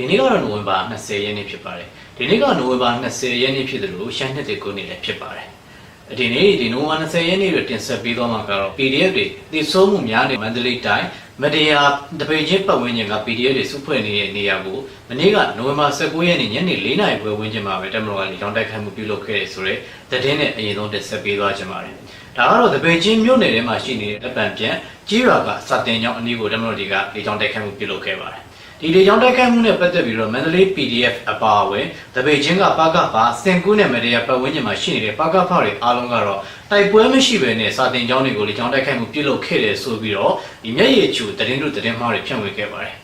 ဒီနေ့ကတော့နိုဝင်ဘာ20ရက်နေ့ဖြစ်ပါတယ်ဒီနေ့ကနိုဝင်ဘာ20ရက်နေ့ဖြစ်တယ်လို့ရှမ်းနှစ်တကူနေလည်းဖြစ်ပါတယ်ဒီနေ့ဒီနိုဝင်ဘာ20ရက်နေ့ကိုတင်ဆက်ပေးသွားမှာကတော့ PDF တွေတည်ဆိုးမှုများနေမန္တလေးတိုင်းမတရားတပိတ်ချင်းပတ်ဝန်းကျင်က PDF တွေစုဖွဲ့နေတဲ့နေရာကိုမနေ့ကနိုဝင်ဘာ19ရက်နေ့ညနေ4နာရီခွဲဝန်းကျင်မှာပဲတမတော်ကလေကြောင်းတိုက်ခိုက်မှုပြုလုပ်ခဲ့တယ်ဆိုတော့သတင်းနဲ့အရင်ဆုံးတင်ဆက်ပေးသွားကြပါမယ်ဒါကတော့တပိတ်ချင်းမြို့နယ်ထဲမှာရှိနေတဲ့အပံပြန်ကြီးရွာကစတင်ကြောင်းအနည်းကိုတမတော်တွေကလေကြောင်းတိုက်ခိုက်မှုပြုလုပ်ခဲ့ပါတယ် ဒီလေကြောင်းတိုက်ခိုက်မှုနဲ့ပတ်သက်ပြီးတော့မန္တလေး PDF အပါအဝင်တပိတ်ချင်းကပါကပါစင်ကူးနဲ့မတရားပတ်ဝန်းကျင်မှာရှိနေတဲ့ပါကဖတွေအားလုံးကတော့တိုက်ပွဲမရှိဘဲနဲ့စာတင်ကြောင်းတွေကိုလေကြောင်းတိုက်ခိုက်မှုပြုလုပ်ခဲ့တယ်ဆိုပြီးတော့ဒီမျက်ရည်ချူသတင်းတို့သတင်းမှားတွေဖြန့်ဝေခဲ့ပါတယ်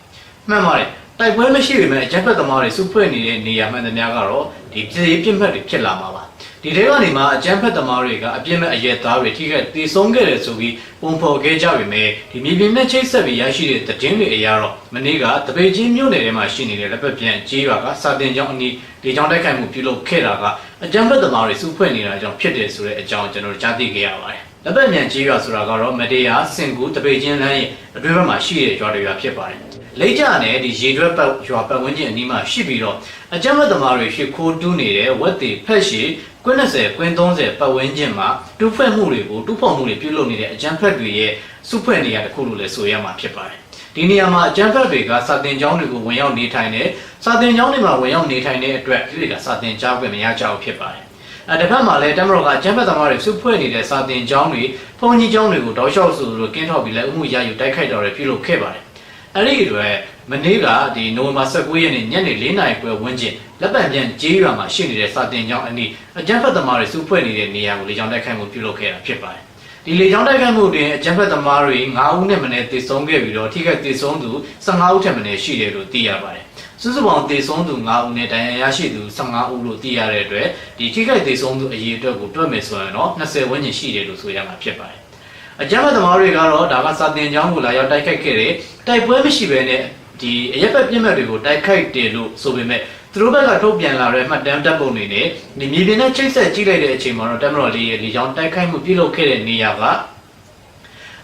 မှန်ပါတယ်တိုက်ပွဲမရှိပေမဲ့အကြက်ဖက်သမားတွေစုဖွဲ့နေတဲ့နေရာမှန်သမျှကတော့ဒီပြည်ရေးပြစ်မှတ်တွေဖြစ်လာမှာပါ ဒီထဲကနေမှအကြမ်းဖက်သမားတွေကအပြစ်မဲ့အရက်သားတွေထိခိုက်ဒေဆုံးခဲ့တယ်ဆိုပြီးပုံဖော်ခဲ့ကြပေမဲ့ဒီမြေပြင်နဲ့ချိတ်ဆက်ပြီးရရှိတဲ့သတင်းတွေအရတော့မနေ့ကတပေချင်းမြို့နယ်ထဲမှာရှိနေတဲ့လက်ပတ်ပြန်ကြေးရွာကစာတင်ကျောင်းအနီးဒီကျောင်းတိုက်ခိုက်မှုပြုလုပ်ခဲ့တာကအကြမ်းဖက်သမားတွေစုဖွဲ့နေတာကြောင့်ဖြစ်တယ်ဆိုတဲ့အကြောင်းကျွန်တော်ကြားသိခဲ့ရပါတယ်လက်ပတ်မြန်ကြေးရွာဆိုတာကတော့မတေးယာစင်ကူတပေချင်းလမ်းရဲ့အတွင်းဘက်မှာရှိတဲ့ရွာတွေရွာဖြစ်ပါတယ်လိတ်ကြနဲ့ဒီရေတွက်ပတ်ရွာပတ်ဝန်းကျင်အနီးမှာရှိပြီးတော့အကြမ်းဖက်သမားတွေဖြစ်ခိုးတူးနေတဲ့ဝက်တီဖက်ရှိ ကွင်း20ကွင်း30ပတ်ဝန်းကျင်မှာတူးဖွဲ့မှုတွေကိုတူးဖော်မှုတွေပြုလုပ်နေတဲ့အကြမ်းဖက်တွေရဲ့စုဖွဲ့နေရတစ်ခုလို့လည်းဆိုရမှာဖြစ်ပါတယ်ဒီနေရာမှာအကြမ်းဖက်တွေကစာတင်ကျောင်းတွေကိုဝင်ရောက်နေထိုင်တယ်စာတင်ကျောင်းတွေမှာဝင်ရောက်နေထိုင်တဲ့အတွက်ဒီတွေကစာတင်ကျောင်းခွင့်မရကြဘူးဖြစ်ပါတယ်အဲတစ်ဖက်မှာလည်းတမတော်ကအကျန်းဖက်သမားတွေစုဖွဲ့နေတဲ့စာတင်ကျောင်းတွေဘုံကြီးကျောင်းတွေကိုတောက်လျှောက်ဆိုလိုကင်းထောက်ပြီးလည်းအမှုရယူတိုက်ခိုက်တော်တွေပြုလုပ်ခဲ့ပါတယ်။အဲ့ဒီအတွက် မနေ့ကဒီနိုဝင်ဘာ19ရက်နေ့ညနေ4နာရီခွဲဝန်းကျင်လက်ပံပြန်ကြေးရွာမှာရှိနေတဲ့စာတင်ကျောင်းအနီးအကျန်းဖက်သမားတွေစုဖွဲ့နေတဲ့နေရာကိုလေကြောင်းတိုက်ခိုက်မှုပြုလုပ်ခဲ့တာဖြစ်ပါတယ်။ဒီလေကြောင်းတိုက်ခိုက်မှုတွင်အကျန်းဖက်သမားတွေ9ဦးနဲ့မနည်းသေဆုံးခဲ့ပြီးတော့ထိခိုက်သေဆုံးသူ15ဦးထက်မနည်းရှိတယ်လို့သိရပါတယ်။စုစုပေါင်းသေဆုံးသူ9ဦးနဲ့ဒဏ်ရာရရှိသူ15ဦးလို့သိရတဲ့အတွက်ဒီထိခိုက်သေဆုံးသူအရေအတွက်ကိုတွက်မယ်ဆိုရင်တော့20ဝန်းကျင်ရှိတယ်လို့ဆိုရမှာဖြစ်ပါတယ်။အကြမ်းဖက်သမားတွေကတော့ဒါကစာတင်ကျောင်းကိုလာရောက်တိုက်ခိုက်ခဲ့တဲ့တိုက်ပွဲမရှိဘဲနဲ့ ဒီအရက်ဖက်ပြစ်မှတ်တွေကိုတိုက်ခိုက်တယ်လို့ဆိုပေမဲ့သူတို့ဘက်ကထုတ်ပြန်လာတဲ့မှတ်တမ်းတပ်ပုံတွေနဲ့ဒီမြေပြင်နဲ့ချိတ်ဆက်ကြည့်လိုက်တဲ့အချိန်မှာတော့တမတော်လေးရဲ့လေကြောင်းတိုက်ခိုက်မှုပြုလုပ်ခဲ့တဲ့နေရာက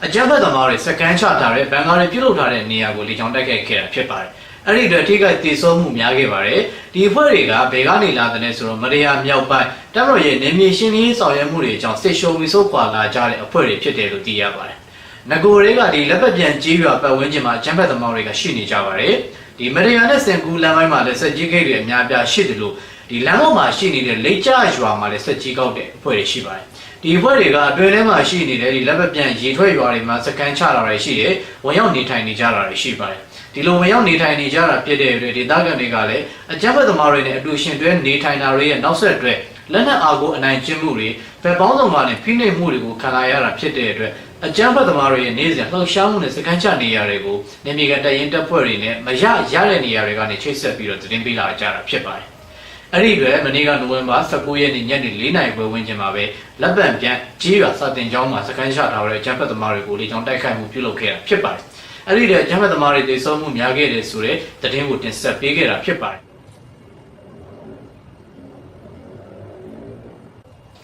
အကြမ်းဖက်သမားတွေစကန်ချထားတဲ့ဘန်ကားတွေပြုလုပ်ထားတဲ့နေရာကိုလေကြောင်းတိုက်ခိုက်ခဲ့တာဖြစ်ပါတယ်။အဲ့ဒီအတွက်ထိခိုက်ဒေဆုံးမှုများခဲ့ပါတယ်။ဒီအဖွဲ့တွေကဘယ်ကနေလာတဲ့လဲဆိုတော့မရယာမြောက်ပိုင်းတမတော်ရဲ့နေမြေရှင်းလင်းဆောင်ရွက်မှုတွေအကြောင်းစစ်ရှုံဝီဆိုးခွာလာကြတဲ့အဖွဲ့တွေဖြစ်တယ်လို့သိရပါတယ်။ ငကိုတွေကဒီလက်ပတ်ပြန်ကြီးရွာပတ်ဝန်းကျင်မှာအကြမ်းဖက်သမားတွေကရှိနေကြပါတယ်။ဒီမရယာနဲ့စင်ကူလမ်းပိုင်းမှာလည်းဆက်ကြီးဂိတ်တွေအများပြားရှိတယ်လို့ဒီလမ်းပေါ်မှာရှိနေတဲ့လိတ်ကြရွာမှာလည်းဆက်ကြီးကောက်တဲ့အဖွဲ့တွေရှိပါတယ်။ဒီအဖွဲ့တွေကအတွင်းထဲမှာရှိနေတဲ့ဒီလက်ပတ်ပြန်ရေထွက်ရွာတွေမှာစကန်ချတာတွေရှိတယ်။ဝင်ရောက်နေထိုင်နေကြတာတွေရှိပါတယ်။ဒီလိုဝင်ရောက်နေထိုင်နေကြတာဖြစ်တဲ့အတွက်ဒေသခံတွေကလည်းအကြမ်းဖက်သမားတွေနဲ့အတူရှင်တွဲနေထိုင်တာတွေရဲ့နောက်ဆက်တွဲလက်နက်အားကိုအနိုင်ကျင့်မှုတွေဗက်ပေါင်းစုံမှနဲ့ဖိနှိပ်မှုတွေကိုခံလာရတာဖြစ်တဲ့အတွက် အကြမ်းဖက်သမားတွေရဲ့နေစဉ်လှောက်ရှားမှုနဲ့စကန်ချနေရတွေကိုနေမြေကတရင်တပ်ဖွဲ့တွေနဲ့မရရတဲ့နေရာတွေကနေချိတ်ဆက်ပြီးတော့သတင်းပေးလာကြတာဖြစ်ပါတယ်။အဲ့ဒီအတွက်မနေ့ကနိုဝင်ဘာ19ရက်နေ့ညနေ4နာရီခွဲဝန်းကျင်မှာပဲလက်ပံပြန်ကြီးရွာစာတင်ကျောင်းမှာစကန်ချထားတဲ့အကြမ်းဖက်သမားတွေကိုလေကြောင်းတိုက်ခိုက်မှုပြုလုပ်ခဲ့တာဖြစ်ပါတယ်။အဲ့ဒီတဲ့အကြမ်းဖက်သမားတွေတေဆုံးမှုများခဲ့တယ်ဆိုတဲ့သတင်းကိုတင်ဆက်ပေးခဲ့တာဖြစ်ပါတယ်။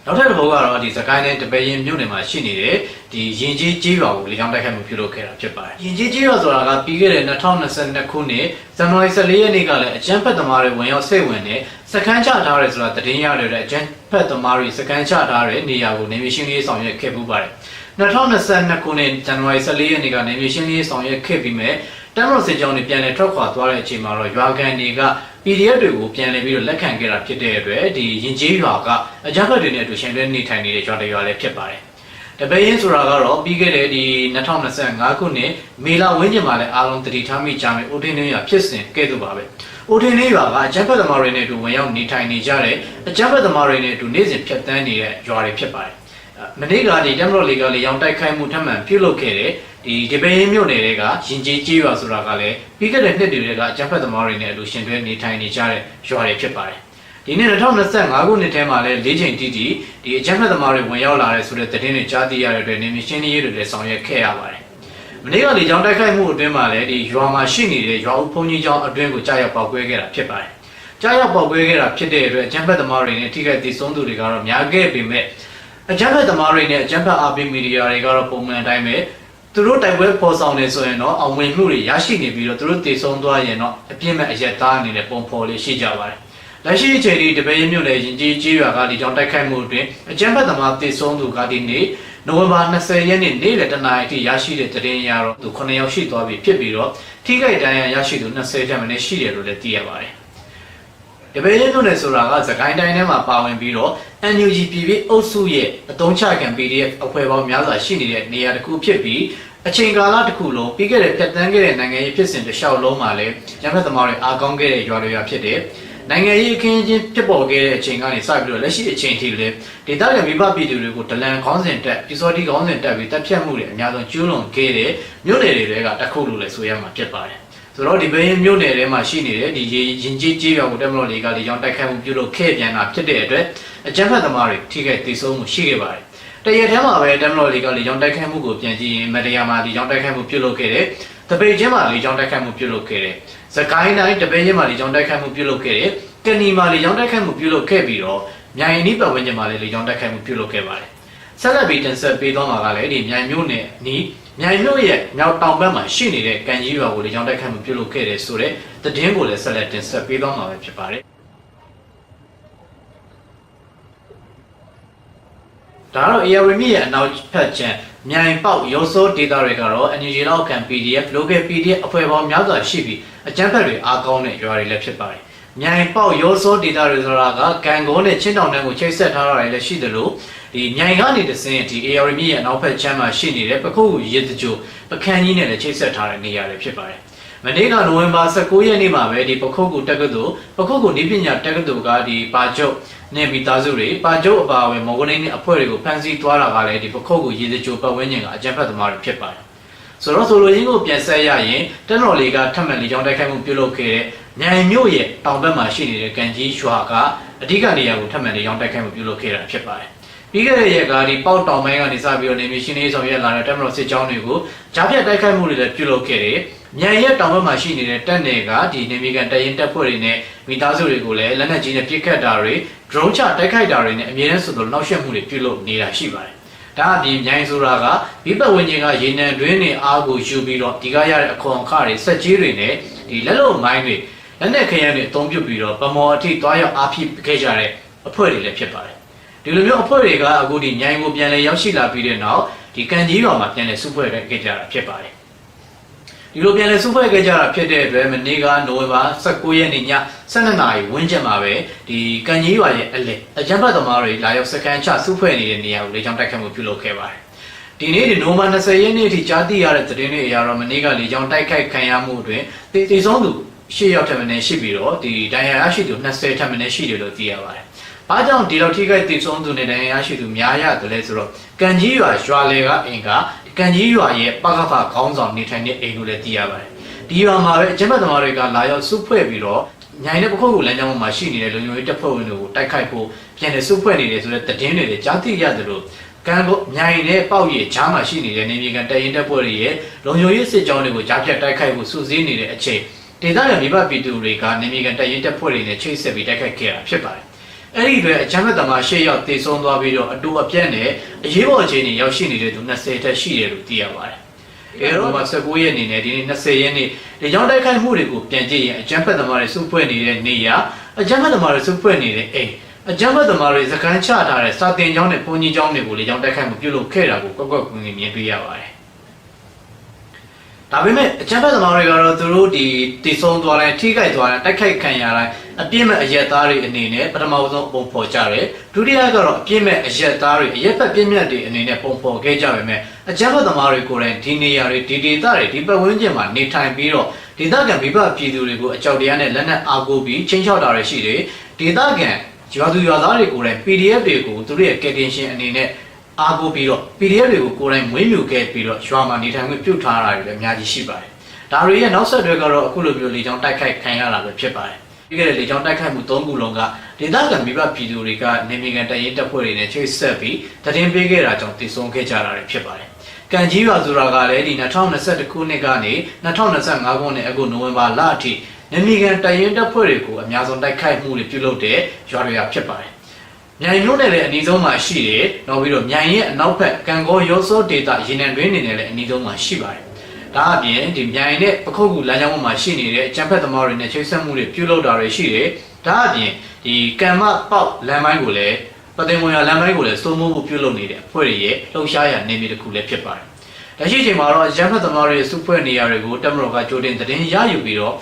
နောက်ထပ်တစ်ပုဒ်ကတော့ဒီစကိုင်းနဲ့တပည့်ရင်မြို့နယ်မှာရှိနေတဲ့ဒီရင်ကြီးကြေးရွာကိုလေကြောင်းတိုက်ခိုက်မှုပြုလုပ်ခဲ့တာဖြစ်ပါတယ်။ရင်ကြီးကြေးရွာဆိုတာကပြီးခဲ့တဲ့2022ခုနှစ်ဇန်နဝါရီ14ရက်နေ့ကလည်းအကြမ်းဖက်သမားတွေဝင်ရောက်စိတ်ဝင်တဲ့စကန်းချထားရဲဆိုတာသတင်းရတဲ့အကြမ်းဖက်သမားတွေစကန်းချထားတဲ့နေရာကိုနေမရှင်းလေးဆောင်ရွက်ခဲ့ပူပါတယ်။2022ခုနှစ်ဇန်နဝါရီ14ရက်နေ့ကနေမရှင်းလေးဆောင်ရွက်ခဲ့ပြီးမဲ့တမ်ရော့စစ်ကြောင်းတွေပြန်လည်ထွက်ခွာသွားတဲ့အချိန်မှာတော့ရွာကန်တွေက PDF တွေကိုပြန်လည်ပြီးတော့လက်ခံခဲ့တာဖြစ်တဲ့အတွက်ဒီရင်ကျေးရွာကအကြမ်းဖက်တွေနဲ့အတူရှင်တွဲနေထိုင်နေတဲ့ရွာတွေရွာလည်းဖြစ်ပါတယ်။တပည့်ရင်ဆိုတာကတော့ပြီးခဲ့တဲ့ဒီ2025ခုနှစ်မေလဝန်းကျင်မှာလည်းအားလုံးတတိထားမိကြမယ်အိုထင်းနှင်းရွာဖြစ်စဉ်ကဲ့သို့ပါပဲ။အိုထင်းနှင်းရွာကအကြမ်းဖက်သမားတွေနဲ့အတူဝင်ရောက်နေထိုင်နေကြတဲ့အကြမ်းဖက်သမားတွေနဲ့အတူနေ့စဉ်ဖြတ်တန်းနေတဲ့ရွာတွေဖြစ်ပါတယ်။ မနေ့ကဒီတမ်ဘရော့လီကလေရောင်တိုက်ခိုက်မှုထပ်မံပြုလုပ်ခဲ့တဲ့ဒီဒီပင်းမြို့နယ်တွေကရင်ကျေးကြီးရွာဆိုတာကလည်းပြီးခဲ့တဲ့နှစ်တွေကအကြမ်းဖက်သမားတွေနဲ့အတူရှင်တွဲနေထိုင်နေကြတဲ့ရွာတွေဖြစ်ပါတယ်။ဒီနေ့2025ခုနှစ်ထဲမှာလည်း၄ချိန်တိတိဒီအကြမ်းဖက်သမားတွေဝင်ရောက်လာတဲ့ဆိုတဲ့သတင်းတွေကြားသိရတဲ့အတွက်နေမရှင်းရေးတွေလည်းဆောင်ရွက်ခဲ့ရပါတယ်။မနေ့ကလေကြောင်းတိုက်ခိုက်မှုအတွင်းမှာလည်းဒီရွာမှာရှိနေတဲ့ရွာဦးဘုံကြီးကျောင်းအတွင်းကိုကြားရောက်ပေါက်ကွဲခဲ့တာဖြစ်ပါတယ်။ကြားရောက်ပေါက်ကွဲခဲ့တာဖြစ်တဲ့အတွက်အကြမ်းဖက်သမားတွေနဲ့ထိခိုက်ဒေဆုံးသူတွေကတော့များခဲ့ပေမဲ့ အကြမ်းဖက်သမားတွေနဲ့အကြမ်းဖက်အာဘီမီဒီယာတွေကတော့ပုံမှန်အတိုင်းပဲသူသူတို့တိုက်ပွဲပေါ်ဆောင်နေဆိုရင်တော့အောင်ဝင်မှုတွေရရှိနေပြီးတော့သူတို့တည်ဆုံးသွားရင်တော့အပြစ်မဲ့အရက်သားအနေနဲ့ပုံဖော်လေးရှိကြပါတယ်လက်ရှိအချိန်ဒီတပည့်မြို့နယ်ရင်ကြီးကြီးရွာကဒီကြောင့်တိုက်ခိုက်မှုအတွင်းအကြမ်းဖက်သမားတည်ဆုံးသူကဒီနေ့နိုဝင်ဘာ20ရက်နေ့နေ့လယ်တနာရီထိရရှိတဲ့သတင်းရတော့သူ9ယောက်ရှိသွားပြီဖြစ်ပြီးတော့ထိခိုက်ဒဏ်ရာရရှိသူ20ထက်မနည်းရှိတယ်လို့လည်းသိရပါတယ် တပည့်မြို့နယ်ဆိုတာကသခိုင်းတိုင်းထဲမှာပါဝင်ပြီးတော့ NUG ပြည်ပြည်အုပ်စုရဲ့အတုံးချခံ PDF အဖွဲ့ပေါင်းများစွာရှိနေတဲ့နေရာတစ်ခုဖြစ်ပြီးအချိန်ကာလတစ်ခုလုံးပြီးခဲ့တဲ့ဖြတ်တန်းခဲ့တဲ့နိုင်ငံရေးဖြစ်စဉ်တစ်လျှောက်လုံးမှာလည်းရန်ဖက်သမားတွေအားကောင်းခဲ့တဲ့ရွာတွေရဖြစ်တဲ့နိုင်ငံရေးအခင်းအကျင်းဖြစ်ပေါ်ခဲ့တဲ့အချိန်ကနေစပြီးတော့လက်ရှိအချိန်ထိလည်းဒေသခံမိဘပြည်သူတွေကိုဒလန်ခေါင်းစဉ်တက်ပြစောတိခေါင်းစဉ်တက်ပြီးတပ်ဖြတ်မှုတွေအများဆုံးကျူးလွန်ခဲ့တဲ့မြို့နယ်တွေကတစ်ခုလို့လည်းဆိုရမှာဖြစ်ပါတယ် ဆိုတော့ဒီဘင်းမြို့နယ်ထဲမှာရှိနေတဲ့ဒီရင်ကြီးကြီးရွာကိုတက်မလို့လေးကလေကြောင်းတိုက်ခိုက်မှုပြုလုပ်ခဲ့ပြန်တာဖြစ်တဲ့အတွက်အကြမ်းဖက်သမားတွေထိခိုက်ဒေဆုံးမှုရှိခဲ့ပါတယ်တရထဲမှာပဲတက်မလို့လေးကလေကြောင်းတိုက်ခိုက်မှုကိုပြန်ကြည့်ရင်မတရားမှာလေကြောင်းတိုက်ခိုက်မှုပြုလုပ်ခဲ့တယ်တပိတ်ချင်းမှာလေကြောင်းတိုက်ခိုက်မှုပြုလုပ်ခဲ့တယ်စကိုင်းတိုင်းတပိတ်ချင်းမှာလေကြောင်းတိုက်ခိုက်မှုပြုလုပ်ခဲ့တယ်ကနီမှာလေကြောင်းတိုက်ခိုက်မှုပြုလုပ်ခဲ့ပြီးတော့မြိုင်နီးပတ်ဝန်းကျင်မှာလည်းလေကြောင်းတိုက်ခိုက်မှုပြုလုပ်ခဲ့ပါတယ်ဆက်လက်ပြီးတင်ဆက်ပေးသွားမှာကလည်းဒီမြိုင်မြို့နယ်နီး မြိုင်မြို့ရဲ့မြောက်တောင်ဘက်မှာရှိနေတဲ့ကံကြီးရွာကိုလေကြောင်းတိုက်ခိုက်မှုပြုလုပ်ခဲ့တယ်ဆိုတဲ့သတင်းကိုလည်းဆက်လက်တင်ဆက်ပေးသွားမှာပဲဖြစ်ပါတယ်ဒါကတော့ AR မြစ်ရဲ့အနောက်ဖက်ချမ်းမြိုင်ပေါက်ရောစိုးဒေတာတွေကတော့ NUG လောက်ခံ PDF local PDF အဖွဲ့ပေါင်းများစွာရှိပြီးအကြမ်းဖက်တွေအားကောင်းတဲ့ရွာတွေလည်းဖြစ်ပါတယ်။ မြိုင်ပေါက်ရောစိုးဒေတာတွေဆိုတာကကံကုန်းနဲ့ချင်းတောင်တန်းကိုချိတ်ဆက်ထားတာတွေလည်းရှိတယ်လို့ဒီမြိုင်ကနေတဆင်းဒီ AR မြစ်ရဲ့အနောက်ဖက်ချမ်းမှာရှိနေတဲ့ပခုတ်ရစ်တကြိုပခန်းကြီးနဲ့လည်းချိတ်ဆက်ထားတဲ့နေရာတွေဖြစ်ပါတယ်။မနေ့ကနိုဝင်ဘာ19ရက်နေ့မှာပဲဒီပခုတ်ကူတက္ကသိုလ်ပခုတ်ကူနေပညာတက္ကသိုလ်ကဒီပါချုပ်နေမိသားစုတွေပါကျုပ်အပါအဝင်မော်ဂိုင်းနဲ့အဖွဲ့တွေကိုဖမ်းဆီးသွားတာကလည်းဒီပခုတ်ကိုရေစကြိုပတ်ဝန်းကျင်ကအကြမ်းဖက်သမားတွေဖြစ်ပါတယ်။ဆိုတော့ဆိုလိုရင်းကိုပြန်ဆက်ရရင်တက်တော်လေးကထပ်မံလေးကြောင်းတိုက်ခိုက်မှုပြုလုပ်ခဲ့တဲ့မြိုင်မြို့ရဲ့တောင်ဘက်မှာရှိနေတဲ့ကန်ကြီးရွာကအဓိကနေရာကိုထပ်မံလေးကြောင်းတိုက်ခိုက်မှုပြုလုပ်ခဲ့တာဖြစ်ပါတယ်။ပြီးခဲ့တဲ့ရက်ကဒီပေါက်တောင်ပိုင်းကနေစပြီးတော့နေမီရှင်းလေးဆောင်ရွက်လာတဲ့တက်မတော်စစ်ကြောင်းတွေကိုကြားဖြတ်တိုက်ခိုက်မှုတွေလည်းပြုလုပ်ခဲ့တယ်။မြိုင်ရက်တောင်ဘက်မှာရှိနေတဲ့တပ်နယ်ကဒီနေမီကန်တရင်တပ်ဖွဲ့တွေနဲ့မိသားစုတွေကိုလည်းလက်နက်ကြီးနဲ့ပစ်ခတ်တာတွေ drone ချတိုက်ခိုက်တာတွေနဲ့အမြဲတမ်းဆိုသလိုနောက်ဆက်မှုတွေပြုလုပ်နေတာရှိပါတယ်။ဒါအပြင်မြိုင်ဆိုတာကမိဘဝင်ချင်းကရေနံတွင်းနဲ့အားကိုယူပြီးတော့ဒီကရတဲ့အခွန်အခတွေစက်ကြီးတွေနဲ့ဒီလက်လုံမိုင်းတွေ လက်နက်ခရမ်းတွေအသုံးပြုပြီးတော့ဗမော်အထိတွားရောက်အားဖြစ်ခဲ့ကြတဲ့အဖွဲ့တွေလည်းဖြစ်ပါတယ်။ဒီလိုမျိုးအဖွဲ့တွေကအခုဒီမြိုင်ကိုပြန်လဲရောက်ရှိလာပြီးတဲ့နောက်ဒီကန်ကြီးရွာမှာပြန်လဲစုဖွဲ့ခဲ့ကြတာဖြစ်ပါတယ်။ဒီလိုပြန်လဲစုဖွဲ့ခဲ့ကြတာဖြစ်တဲ့အတွက်မနေ့ကနိုဝင်ဘာ19ရက်နေ့ည12နာရီဝန်းကျင်မှာပဲဒီကန်ကြီးရွာရဲ့အလဲအကြမ်းဖက်သမားတွေလာရောက်စကန်ချစုဖွဲ့နေတဲ့နေရာကိုလေကြောင်းတိုက်ခတ်မှုပြုလုပ်ခဲ့ပါတယ်။ဒီနေ့ဒီနိုဝင်ဘာ20ရက်နေ့အထိကြားသိရတဲ့သတင်းတွေအရတော့မနေ့ကလေကြောင်းတိုက်ခိုက်ခံရမှုအတွင်းတေတေဆုံးသူ ရှေ့ရောက်ထက်မနည်းရှိပြီးတော့ဒီဒဏ်ရာရရှိသူ20ထက်မနည်းရှိတယ်လို့သိရပါတယ်။ဘာကြောင့်ဒီလောက်ထိခိုက်တေဆုံးသူနဲ့ဒဏ်ရာရရှိသူများရတယ်လဲဆိုတော့ကန်ကြီးရွာရွာလေကအင်ကကန်ကြီးရွာရဲ့ပကဖခေါင်းဆောင်နေထိုင်တဲ့အိမ်ကိုလည်းသိရပါတယ်။ဒီရွာမှာပဲအကျဉ်းသမားတွေကလာရောက်စုဖွဲ့ပြီးတော့ညိုင်တဲ့ပခုတ်ကိုလမ်းကြောင်းမှာရှိနေတဲ့လူမျိုးရေးတပ်ဖွဲ့ဝင်တွေကိုတိုက်ခိုက်ဖို့ပြန်လည်စုဖွဲ့နေတယ်ဆိုတဲ့သတင်းတွေလည်းကြားသိရတယ်လို့ကံကိုမြိုင်တဲ့ပေါက်ရဲ့ဂျားမှာရှိနေတဲ့နေမြေကန်တရင်တပ်ဖွဲ့တွေရဲ့လုံခြုံရေးစစ်ကြောင်းတွေကိုကြားဖြတ်တိုက်ခိုက်ဖို့စုစည်းနေတဲ့အချိန် ဒေသခံမိဘပြည်သူတွေကနေမြေကန်တရင်တပ်ဖွဲ့တွေနဲ့ချိတ်ဆက်ပြီးတိုက်ခိုက်ခဲ့တာဖြစ်ပါတယ်။အဲ့ဒီအတွက်အချမ်းဘတ်သမားရှေ့ရောက်တည်ဆုံးသွားပြီးတော့အတူအပြက်နဲ့အရေးပေါ်အခြေအနေရောက်ရှိနေတဲ့သူ20တက်ရှိတယ်လို့သိရပါတယ်။အဲတော့19ရက်နေနဲ့ဒီနေ့20ရက်နေ့ဒီကြောင့်တိုက်ခိုက်မှုတွေကိုပြန်ကြည့်ရင်အချမ်းဘတ်သမားတွေစုဖွဲ့နေတဲ့နေရအချမ်းဘတ်သမားတွေစုဖွဲ့နေတဲ့အိမ်အကြမ်းဖက်သမားတွေစကန်ချထားတဲ့စာတင်ကျောင်းနဲ့ဘုန်းကြီးကျောင်းတွေကိုလေကြောင်းတိုက်ခိုက်မှုပြုလုပ်ခဲ့တာကိုကွက်ကွက်ကွင်းကွင်းမြင်တွေ့ရပါတယ်။ ဒါပေမဲ့အကြမ်းဖက်သမားတွေကတော့သူတို့ဒီတည်ဆုံးသွားတိုင်းထိခိုက်သွားတိုင်းတိုက်ခိုက်ခံရတိုင်းအပြစ်မဲ့အရက်သားတွေအနေနဲ့ပထမဆုံးပုံဖော်ကြတယ်။ဒုတိယကတော့အပြစ်မဲ့အရက်သားတွေအရက်ဖက်ပြင်းမြတ်တွေအနေနဲ့ပုံဖော်ခဲ့ကြပေမဲ့အကြမ်းဖက်သမားတွေကိုယ်တိုင်ဒီနေရာတွေဒီဒေသတွေဒီပတ်ဝန်းကျင်မှာနေထိုင်ပြီးတော့ဒေသခံမိဘပြည်သူတွေကိုအကြောက်တရားနဲ့လက်နက်အားကိုးပြီးချင်းချောက်တာတွေရှိတယ်။ဒေသခံရွာသူရွာသားတွေကိုလည်း PDF တွေကိုသူတို့ရဲ့ကယ်တင်ရှင်အနေနဲ့ အားကိုးပြီးတော့ PDF တွေကိုကိုယ်တိုင်မွေးမြူခဲ့ပြီးတော့ရွာမှာနေထိုင်ခွင့်ပြုထားတာတွေလည်းအများကြီးရှိပါတယ်။ဒါတွေရဲ့နောက်ဆက်တွဲကတော့အခုလိုမျိုးလေကြောင်းတိုက်ခိုက်ခံရတာပဲဖြစ်ပါတယ်။ပြီးခဲ့တဲ့လေကြောင်းတိုက်ခိုက်မှု၃ခုလုံးကဒေသခံမိဘပြည်သူတွေကနေမီကန်တရင်တပ်ဖွဲ့တွေနဲ့ချိတ်ဆက်ပြီးတည်င်းပေးခဲ့တာကြောင့်တည်ဆုံခဲ့ကြတာတွေဖြစ်ပါတယ်။ကန်ကြီးရွာဆိုတာကလည်းဒီ2021ခုနှစ်ကနေ2025ခုနှစ်အခုနိုဝင်ဘာလအထိနမီကန်တရင်တပ်ဖွဲ့တွေကိုအများဆုံးတိုက်ခိုက်မှုတွေပြုလုပ်တဲ့ရွာတွေကဖြစ်ပါတယ်။ဒ မြိုင်မြို့နယ်လည်းအနီးဆုံးမှာရှိတယ်နောက်ပြီးတော့မြိုင်ရဲ့အနောက်ဘက်ကံကောရောစောဒေတာရေနံတွင်းနေနဲ့လည်းအနီးဆုံးမှာရှိပါတယ်ဒါအပြင်ဒီမြိုင်နဲ့ပခုတ်ကူလမ်းကြောင်းပေါ်မှာရှိနေတဲ့အကြံဖက်သမားတွေနဲ့ချိတ်ဆက်မှုတွေပြုလုပ်တာတွေရှိတယ်ဒါအပြင်ဒီကံမပေါက်လမ်းပိုင်းကိုလည်းပသိမ်ဝင်ရလမ်းပိုင်းကိုလည်းစိုးမိုးမှုပြုလုပ်နေတဲ့အဖွဲ့တွေရဲ့လှုပ်ရှားရနေမြေတစ်ခုလည်းဖြစ်ပါတယ်လက်ရှိအချိန်မှာတော့ရန်ဖက်သမားတွေစုဖွဲ့နေရတွေကိုတက်မတော်ကကြိုတင်သတင်းရယူပြီးတော့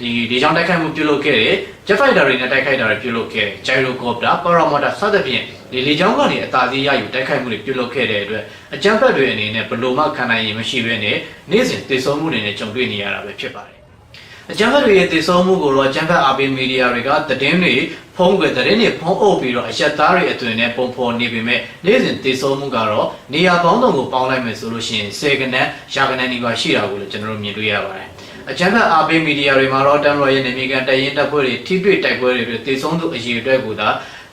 ဒီဒီကြောင့်တိုက်ခိုက်မှုပြုလုပ်ခဲ့တယ် jet fighter တွေနဲ့တိုက်ခိုက်တာတွေပြုလုပ်ခဲ့တယ် gyrocopter paramotor စသဖြင့်ဒီလေကြောင်းကနေအသာစီးရယူတိုက်ခိုက်မှုတွေပြုလုပ်ခဲ့တဲ့အတွက်အကြမ်းဖက်တွေအနေနဲ့ဘယ်လိုမှခံနိုင်ရင်မရှိဘဲနဲ့နေ့စဉ်တည်ဆုံမှုတွေနဲ့ကြုံတွေ့နေရတာပဲဖြစ်ပါတယ်အကြမ်းဖက်တွေရဲ့တည်ဆုံမှုကိုတော့အကြမ်းဖက်အပင်မီဒီယာတွေကသတင်းတွေဖုံးကွယ်သတင်းတွေဖုံးအုပ်ပြီးတော့အရက်သားတွေအသွင်နဲ့ပုံဖော်နေပေမဲ့နေ့စဉ်တည်ဆုံမှုကတော့နေရာပေါင်းစုံကိုပေါင်းလိုက်မယ်ဆိုလို့ရှိရင်စေကနန်းရာကနန်းဒီပါရှိတာကိုလည်းကျွန်တော်တို့မြင်တွေ့ရပါတယ် အကြမ်းဖက်အားပေးမီဒီယာတွေမှာတော့တမ်ရော်ရဲ့နေမြေကန်တရင်တပ်ဖွဲ့တွေထိတွေ့တိုက်ပွဲတွေပြီးတည်ဆုံသူအရေးအတွက်ကိုသာ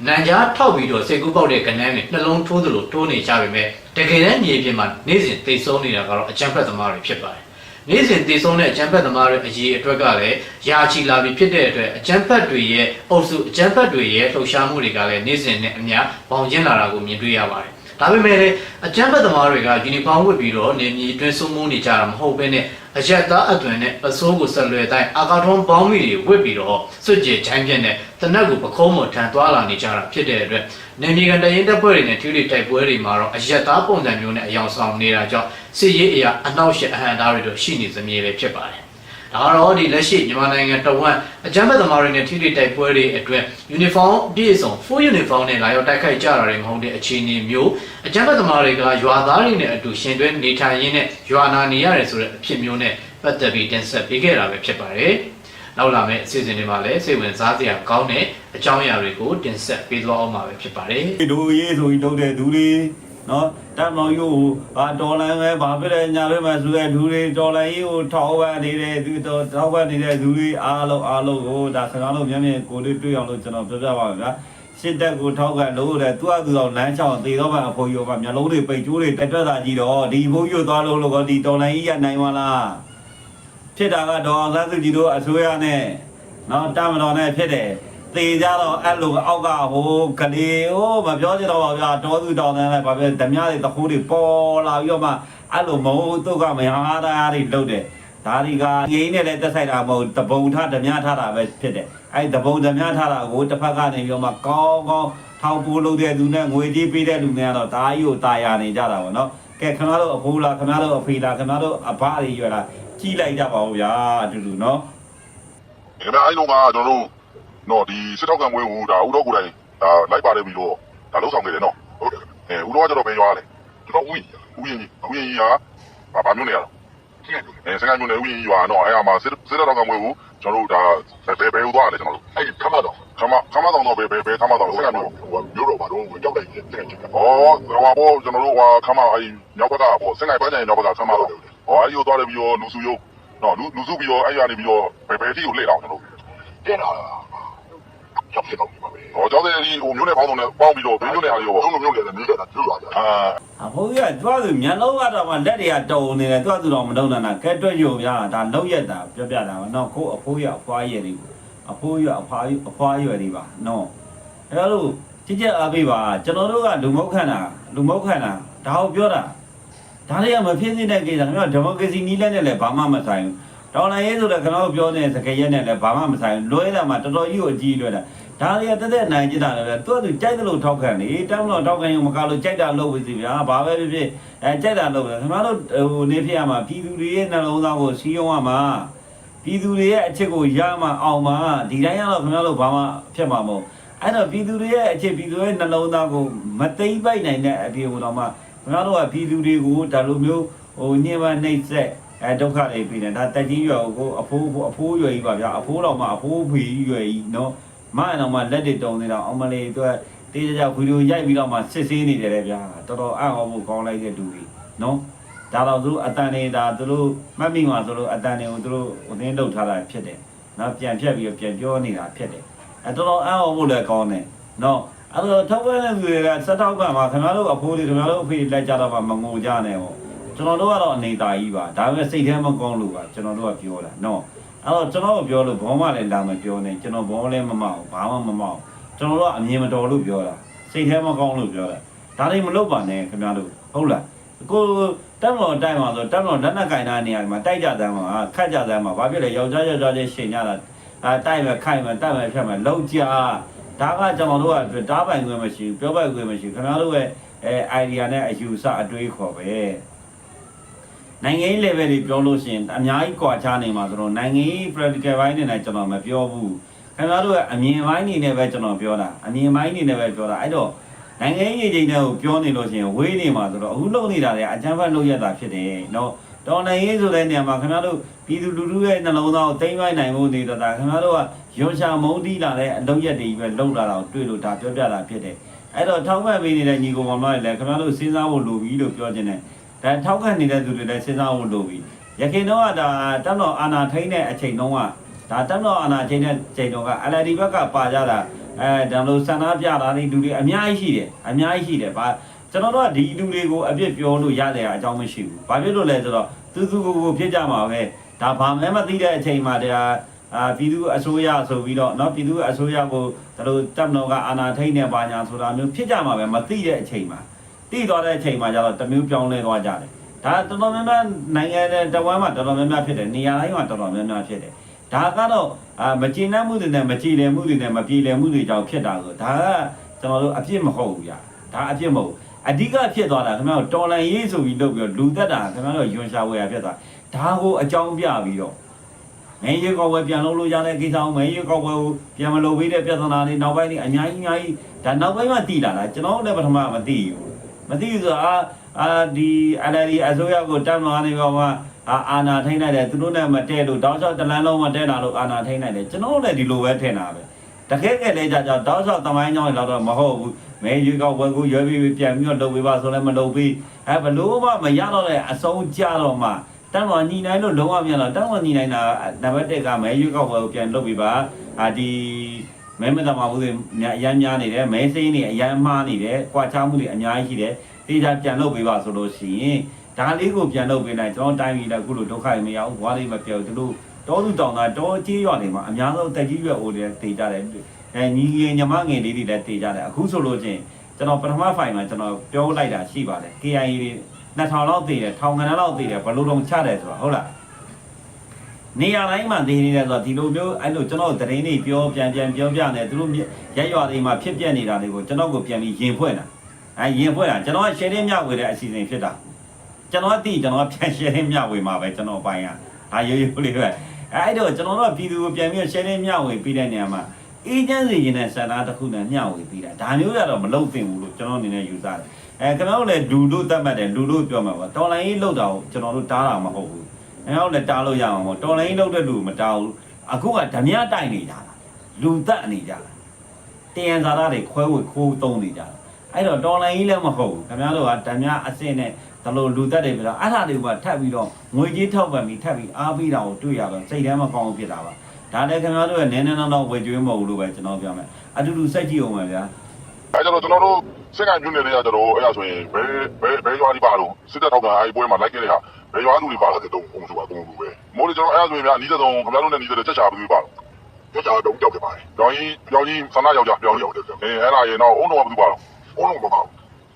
နန်ကြားထောက်ပြီးတော့စေကူပေါက်တဲ့ကနန်းတွေနှလုံးထိုးသလိုထိုးနေကြပေမဲ့တကယ်တမ်းမြေပြင်မှာနေ့စဉ်တည်ဆုံနေတာကတော့အကြမ်းဖက်သမားတွေဖြစ်ပါတယ်နေ့စဉ်တည်ဆုံးတဲ့အကျန်းဖက်သမားတွေအရေးအတွက်ကလည်းယာချီလာပြီဖြစ်တဲ့အတွက်အကျန်းဖက်တွေရဲ့အုပ်စုအကျန်းဖက်တွေရဲ့လှုပ်ရှားမှုတွေကလည်းနေ့စဉ်နဲ့အများပေါင်ကျင်းလာတာကိုမြင်တွေ့ရပါတယ်။ ဒါပေမဲ့လည်းအကျန်းဖက်သမားတွေကယူနီဖောင်းဝတ်ပြီးတော့နေမြေအတွင်းစုံမှုနေကြတာမဟုတ်ဘဲနဲ့အရက်သားအသွင်နဲ့အစိုးကိုဆက်လွယ်တိုင်းအာကာထွန်းပေါင်းမိတွေဝတ်ပြီးတော့စွတ်ကြဲချိုင်းပြက်နဲ့တနက်ကိုပခုံးမထန်သွားလာနေကြတာဖြစ်တဲ့အတွက်နေမြေကန်တရင်တပ်ဖွဲ့တွေနဲ့ထိထိတိုက်ပွဲတွေမှာတော့အရက်သားပုံစံမျိုးနဲ့အယောင်ဆောင်နေတာကြောင့်စစ်ရေးအရာအနောက်ရှက်အဟံသားတွေတို့ရှိနေသမြေလည်းဖြစ်ပါတယ်။ ဒါကတော့ဒီလက်ရှိမြန်မာနိုင်ငံတဝန်းအကြမ်းဖက်သမားတွေနဲ့ထိထိတိုက်ပွဲတွေအတွက်ယူနီဖောင်းအပြည့်အစုံ full uniform နဲ့လာရောက်တိုက်ခိုက်ကြတာတွေမဟုတ်တဲ့အခြေအနေမျိုးအကြမ်းဖက်သမားတွေကရွာသားတွေနဲ့အတူရှင်တွဲနေထိုင်ရင်းနဲ့ရွာနာနေရတယ်ဆိုတဲ့အဖြစ်မျိုးနဲ့ပတ်သက်ပြီးတင်ဆက်ပေးခဲ့တာပဲဖြစ်ပါတယ်။နောက်လာမယ့်အစီအစဉ်တွေမှာလည်းစိတ်ဝင်စားစရာကောင်းတဲ့အကြောင်းအရာတွေကိုတင်ဆက်ပေးသွားအောင်မှာပဲဖြစ်ပါတယ်။တို့ရေးဆိုပြီးလုပ်တဲ့သူတွေ နော်တက်မောင်ယူဟာတော်လန်ပဲဘာဖြစ်လဲညာဘက်မှာဆိုတဲ့သူတွေတော်လန်ကြီးကိုထောက်ပံ့နေတဲ့သူတော်ထောက်ပံ့နေတဲ့သူတွေအားလုံးအားလုံးကိုဒါစကားလုံးမျက်မြင်ကိုလေးတွေ့အောင်လို့ကျွန်တော်ပြောပြပါမယ်ဗျာစစ်တပ်ကိုထောက်ကန်လို့တဲ့သူ့အတူတော်လမ်းချောင်းသေတော့မှအဖိုးရောကမျက်လုံးတွေပိတ်ကျိုးတွေတက်တက်တာကြီးတော့ဒီဘိုးယူသွားလို့လို့ကဒီတော်လန်ကြီးရနိုင်မလားဖြစ်တာကတော့အောင်သားစုကြည်တို့အစိုးရနဲ့နော်တာမတော်နဲ့ဖြစ်တယ် သေကြတော့အဲ့လိုအောက်ကဟိုကလေးဟိုမပြောချင်တော့ပါဗျာတောသူတောင်းတယ်လည်းဗာပဲဓမြတွေတခိုးတွေပေါ်လာပြီးတော့မှအဲ့လိုမဟုတ်သူကမဟာသားတွေလုပ်တယ်ဒါဒီကငိမ့်နဲ့လည်းတက်ဆိုင်တာမဟုတ်တပုံထဓမြထတာပဲဖြစ်တယ်အဲ့တပုံဓမြထတာကိုတစ်ဖက်ကနေပြီးတော့မှကောင်းကောင်းထောင်ပိုးလုပ်တဲ့လူနဲ့ငွေကြေးပေးတဲ့လူနဲ့ကတော့ဒါကြီးကိုตายရနေကြတာပေါ့နော်ကဲခင်ဗျားတို့အဖိုးလားခင်ဗျားတို့အဖေလားခင်ဗျားတို့အဘတွေရွယ်လား ကြည့်လိုက်ကြပါဦးဗျာအတူတူနော် ဒါပေမဲ့အဲ့လုံးကကျွန်တော်တို့ နော်ဒီစစ်ထောက်ကံပွဲကိုဒါဥတော်ကိုယ်တိုင်ဒါလိုက်ပါတယ်ပြီးတော့ဒါလှုပ်ဆောင်နေတယ်နော်ဟုတ်တယ်အဲဥတော်ကကျတော့ဘယ်ရွာလဲကျွန်တော်ဥယျာဥယျာကြီးဥယျာကြီးကဘာဘာမျိုးနေရတော့အဲစကိုင်းမျိုးနဲ့ဥယျာကြီးရွာနော်အဲ့အမှာစစ်စစ်ထောက်ကံပွဲကိုကျွန်တော်တို့ဒါဘယ်ဘယ်ဘယ်သွားလဲကျွန်တော်တို့အဲ့ခမတော့ခမခမတော့တော့ဘယ်ဘယ်ဘယ်ခမတော့စကိုင်းမျိုးဟိုမျိုးတော့ဘာတော့ကြောက်လိုက်တယ်တဲ့ချက်ကဩဟိုဘောကျွန်တော်တို့ဟာခမအဲ့ညောက်ဘက်ကပေါ့စကိုင်းပန်းကျင်ညောက်ဘက်ကခမတော့ဟောအဲ့ဒီသွားတယ်ပြီးတော့လူစုယုံနော်လူလူစုပြီးတော့အဲ့ရနေပြီးတော့ဘယ်ဘယ်ထိကိုလှည့်အောင်ကျွန်တော်တို့တင်လာ ကြောက်ဖြစ်တော့ပါပဲ။ဟောကျောင်းသားကြီးဟိုမျိုးနဲ့ပေါင်းတော့နဲ့ပေါင်းပြီးတော့ဘင်းမျိုးနဲ့ဟာရောလုံးလုံးမျိုးလည်းနေတဲ့တာတွေ့ပါကြအာအဖိုးကြီးကသူ့သူမျက်လုံးကတော့မှလက်တွေကတုံနေတယ်သူ့သူတော့မလုံးနဲ့ကဲတွက်ရုံဗျာဒါလုံးရက်တာပြောပြတာပါနော်ကိုအဖိုးကြီးအဖွားရည်လေးအဖိုးကြီးအဖွားအဖွားရွယ်လေးပါနော်အဲ့လိုကြည့်ကြအားပေးပါကျွန်တော်တို့ကလူမုတ်ခန့်တာလူမုတ်ခန့်တာဒါကိုပြောတာဒါတွေကမဖြစ်နေတဲ့ကိစ္စခင်ဗျာဒီမိုကရေစီနီးလက်နဲ့လည်းဘာမှမဆိုင်ဘူး တော်လိုင်းရေးဆိုတော့ကျွန်တော်ပြောနေတဲ့စကားရက်နဲ့လည်းဘာမှမဆိုင်ဘူးလွဲတာမှတော်တော်ကြီးကိုအကြီးလွဲတာဒါတွေကတက်တက်နိုင်ကြတာလည်းပဲသူကသူကြိုက်တယ်လို့ထောက်ခံနေတောင်းတော့ထောက်ခံရုံမကလို့ကြိုက်တာလုပ်ပြီစီဗျာဘာပဲဖြစ်ဖြစ်အဲကြိုက်တာလုပ်တယ်ခင်ဗျားတို့ဟိုနေဖြစ်ရမှာပြည်သူတွေရဲ့နှလုံးသားကိုစီးရုံးရမှာပြည်သူတွေရဲ့အချစ်ကိုရမှာအောင်မှာဒီတိုင်းကတော့ခင်ဗျားတို့ဘာမှဖြစ်မှာမဟုတ်အဲ့တော့ပြည်သူတွေရဲ့အချစ်ပြည်သူရဲ့နှလုံးသားကိုမသိမ့်ပိုက်နိုင်တဲ့အပြင်ဟိုတော့မှခင်ဗျားတို့ကပြည်သူတွေကိုဒါလိုမျိုးဟိုညင်မနှိမ့်ဆက် အဲဒုက္ခတွေပြီးတယ်ဒါတက်ကြီးရွယ်ကိုအဖိုးအဖိုးရွယ်ကြီးပါဗျာအဖိုးတော်မှအဖိုးဖေကြီးရွယ်ကြီးနော်မအအောင်မှလက်တွေတုံနေတာအောင်မလေးသူကတေးကြကြဗီဒီယိုရိုက်ပြီးတော့မှစစ်ဆေးနေတယ်လေဗျာတော်တော်အံ့ဩဖို့ကောင်းလိုက်တဲ့တူကြီးနော်ဒါတော့သူတို့အတန်နေတာသူတို့မှတ်မိမှာသူတို့အတန်တွေကိုသူတို့ဟိုတင်းလောက်ထားတာဖြစ်တယ်နော်ပြန်ဖြတ်ပြီးပြန်ပြောနေတာဖြစ်တယ်အဲတော်တော်အံ့ဩဖို့လည်းကောင်းတယ်နော်အဲ့တော့ထောက်ပံ့တဲ့သူတွေကစက်ထောက်ကမှခင်ဗျားတို့အဖိုးတွေခင်ဗျားတို့အဖေလက်ကြတော့မှမငိုကြနဲ့ဟော ကျွန်တော်တို့ကတော့အနေသားကြီးပါဒါပေမဲ့စိတ်ထဲမကောင်းလို့ပါကျွန်တော်တို့ကပြောတာနော်အဲ့တော့ကျွန်တော်ပြောလို့ဘောမလည်းလာမပြောနဲ့ကျွန်တော်ဘောလည်းမမောက်ဘာမှမမောက်ကျွန်တော်တို့ကအမြင်မတော်လို့ပြောတာစစိတ်ထဲမကောင်းလို့ပြောတယ်ဒါတွေမလုပ်ပါနဲ့ခင်ဗျားတို့ဟုတ်လားကိုတက်မတော်တိုက်မှာဆိုတက်မတော်လက်နက်ကင်တာနေရာမှာတိုက်ကြတယ်မှာခတ်ကြတယ်မှာဘာဖြစ်လဲယောက်ျားယောက်ျားချင်းရှင်ကြတာအဲတိုက်မယ်ခိုက်မယ်တိုက်မယ်ဖြတ်မယ်လုံးကြဒါကကျွန်တော်တို့ကတားပိုင်ခွင့်မရှိဘူးပြောပိုင်ခွင့်မရှိဘူးခင်ဗျားတို့ရဲ့အဲ idea နဲ့အယူဆအတွေးခေါ်ပဲ နိုင်ငံရေး level တွေပြောလို့ရှိရင်အများကြီးကွာခြားနေမှာဆိုတော့နိုင်ငံရေး practical ဘိုင်းနေနဲ့ကျွန်တော်မပြောဘူးခင်ဗျားတို့ကအမြင်ပိုင်းနေနဲ့ပဲကျွန်တော်ပြောတာအမြင်ပိုင်းနေနဲ့ပဲပြောတာအဲ့တော့နိုင်ငံရေးချိန်တွေကိုပြောနေလို့ရှိရင်ဝေးနေမှာဆိုတော့အခုလုံနေတာတွေအကြမ်းဖက်လုပ်ရတာဖြစ်တယ်နော်တော်နိုင်ရေးဆိုတဲ့နေရာမှာခင်ဗျားတို့ပြည်သူလူထုရဲ့နှလုံးသားကိုတိမ့်ပိုက်နိုင်ဖို့နေတာခင်ဗျားတို့ကရွှန်ရှာမုန်းတီးလာတဲ့အလုပ်ရက်တွေပဲလုံလာတာကိုတွေ့လို့ဒါပြောပြတာဖြစ်တယ်အဲ့တော့ထောက်ပံ့ပေးနေတဲ့ညီကောင်မောင်တွေလည်းခင်ဗျားတို့စဉ်းစားဖို့လိုပြီလို့ပြောခြင်းနဲ့ ဒါထောက်ခံနေတဲ့သူတွေလည်းစဉ်းစားဖို့လိုပြီရခင်တော့ကဒါတက်တော်အာနာထိန်တဲ့အချိန်တုန်းကဒါတက်တော်အာနာထိန်တဲ့အချိန်တုန်းက LD ဘက်ကပါကြတာအဲဒါလို့ဆန္ဒပြတာတွေလူတွေအများကြီးရှိတယ်အများကြီးရှိတယ်ဗာကျွန်တော်တို့ကဒီလူတွေကိုအပြစ်ပြောလို့ရတဲ့အကြောင်းမရှိဘူးဘာဖြစ်လို့လဲဆိုတော့သူသူကိုယ်ကိုဖြစ်ကြမှာပဲဒါဘာမှမသိတဲ့အချိန်မှာတရားအာပြည်သူအစိုးရဆိုပြီးတော့เนาะပြည်သူအစိုးရကိုဒါလို့တပ်မတော်ကအာဏာထိန်းနေပါညာဆိုတာမျိုးဖြစ်ကြမှာပဲမသိတဲ့အချိန်မှာ သိသွားတဲ့အချိန်မှာကျတော့တမျိုးပြောင်းလဲသွားကြတယ်ဒါတော်တော်များများနိုင်ငံရဲ့တဝမ်းမှာတော်တော်များများဖြစ်တယ်နေရာတိုင်းမှာတော်တော်များများဖြစ်တယ်ဒါကတော့အာမကျေနပ်မှုတွေနဲ့မကြည်လည်မှုတွေနဲ့မပြေလည်မှုတွေကြောင့်ဖြစ်တာကိုဒါကကျွန်တော်တို့အပြစ်မဟုတ်ဘူးဗျာဒါအပြစ်မဟုတ်ဘူးအဓိကဖြစ်သွားတာခင်ဗျားတို့တော်လန်ရေးဆိုပြီးလုပ်ပြီးတော့လူသက်တာခင်ဗျားတို့ယွန်ရှာဝယ်ရဖြစ်သွားဒါကိုအကြောင်းပြပြီးတော့မင်းရေကောက်ဝယ်ပြန်လုပ်လို့ရတဲ့ကိစ္စအောင်မင်းရေကောက်ဝယ်ကိုပြန်မလုပ်ပြီးတဲ့ပြဿနာတွေနောက်ပိုင်းတွေအများကြီးအများကြီးဒါနောက်ပိုင်းမှတည်လာတာကျွန်တော်လည်းပထမမသိဘူး မသိဘူးဆိုတော့အာအာဒီ NLD အစိုးရကိုတမ်းလာနေပါမှာအာအာနာထိန်နိုင်တယ်သူတို့နဲ့မတည့်လို့တောက်လျှောက်တလန်းလုံးမတည့်တာလို့အာနာထိန်နိုင်တယ်ကျွန်တော်တို့လည်းဒီလိုပဲထင်တာပဲတကယ်ကလေးကြကြောတောက်လျှောက်တမိုင်းကြောင်းတွေတော့မဟုတ်ဘူးမဲရွေးကောက်ဝယ်ကူရွေးပြီးပြန်ပြီးတော့လုပ်ပေးပါဆိုလည်းမလုပ်ပြီးအဲဘလို့မှမရတော့တဲ့အဆုံးကြတော့မှတန်းတော်ညီနိုင်လို့လုံးဝမရတော့တန်းတော်ညီနိုင်တာနံပါတ်1ကမဲရွေးကောက်ဝယ်ကိုပြန်လုပ်ပေးပါအာဒီ မဲမသမဘူးတွေအရမ်းများနေတယ်မဲစိမ်းတွေအရမ်းမှားနေတယ်ကြွာချမှုတွေအများကြီးရှိတယ်တေချာပြန်လုပ်ပေးပါဆိုလို့ရှိရင်ဒါလေးကိုပြန်လုပ်ပေးလိုက်ကျွန်တော်တိုင်းပြည်လည်းအခုလိုဒုက္ခတွေမရဘူးဘွားလေးမပြောဘူးသူတို့တောသူတောင်သားတောကြီးရွာတွေမှာအများဆုံးတက်ကြီးရွယ်အိုတွေတေကြတယ်အဲညီငယ်ညီမငယ်လေးတွေလည်းတေကြတယ်အခုဆိုလို့ချင်းကျွန်တော်ပထမဖိုင်မှာကျွန်တော်ပြောလိုက်တာရှိပါတယ် KIA တွေ2000လောက်တေတယ်ထောင်ကနန်းလောက်တေတယ်ဘလို့တော့ချတယ်ဆိုတာဟုတ်လား နေရာတိုင်းမှာနေနေတယ်ဆိုတော့ဒီလိုမျိုးအဲ့လိုကျွန်တော်သတင်းတွေပြောပြန်ပြန်ပြောပြနေသူတို့ရက်ရွာတွေမှာဖြစ်ပြနေတာတွေကိုကျွန်တော်ကိုပြန်ပြီးရင်ဖွဲ့တာအဲရင်ဖွဲ့တာကျွန်တော်ကရှယ်ရင်းမြဝေတဲ့အစီအစဉ်ဖြစ်တာကျွန်တော်အတိကျွန်တော်ပြန် share မျှဝေမှာပဲကျွန်တော်ပိုင်းอ่ะဒါရိုးရိုးလေးပဲအဲ့တော့ကျွန်တော်တို့ပြည်သူကိုပြန်ပြီး share မျှဝေပြီးတဲ့နေရာမှာအေဂျင့်စီရင်တဲ့စတာတစ်ခုနဲ့မျှဝေပြီးတာဒါမျိုးကတော့မလုပ်သင့်ဘူးလို့ကျွန်တော်အနေနဲ့ယူဆတယ်အဲကျွန်တော်တို့လည်းလူလို့တတ်မှတ်တယ်လူလို့ပြောမှာပါတော်လိုင်းကြီးလောက်တာကိုကျွန်တော်တို့တားတာမဟုတ်ဘူး အဲတော့လည်းတားလို့ရမှာပေါ့တော်လိုင်းကြီးလောက်တဲ့လူမတားဘူးအခုကဓမြတိုက်နေကြတာလူတက်နေကြတာတယံဇာတာတွေခွဲဝေခိုးသုံးနေကြတာအဲ့တော့တော်လိုင်းကြီးလည်းမဟုတ်ဘူးခင်ဗျားတို့ကဓမြအစစ်နဲ့ဒါလို့လူသက်တွေပြီးတော့အဲ့ဒါတွေကထပ်ပြီးတော့ငွေကြီးထောက်ပံ့ပြီးထပ်ပြီးအားပေးတာကိုတွေ့ရတော့စိတ်ထဲမှာကောင်းဖြစ်တာပါဒါလည်းခင်ဗျားတို့ရဲ့နည်းနည်းတော့တော့ဝေကျွေးမဟုတ်ဘူးလို့ပဲကျွန်တော်ပြောမယ်အတူတူစိတ်ကြည့်အောင်ပါဗျာအဲကျွန်တော်ကျွန်တော်တို့စက်ကညွှန်းနေတဲ့ကကျွန်တော်အဲ့ဒါဆိုရင်ဘယ်ဘယ်ဘယ်ရွာဒီပါတော့စစ်တပ်ထောက်ကန်အဲ့ပွဲမှာလိုက်ခဲ့တဲ့ဟာ ဘယ်ရွာသူတွေပါလဲတုံးအောင်ဆိုတာတုံးလူပဲမိုးလေကျွန်တော်အဲ့ဒါဆိုရင်ဗျာနီးတဲ့ဆုံးခင်ဗျားတို့နဲ့နီးတဲ့ချက်ချာပြီးပါတော့ကြကြတော့ကြောက်ကြပါလေပြောင်းကြီးပြောင်းကြီးဆန္ဒယောက်ျားပြောင်းကြီးအဲအဲ့ဒါရေတော့အုံတော်ကဘူးပါတော့ဘုံလုံးမပါ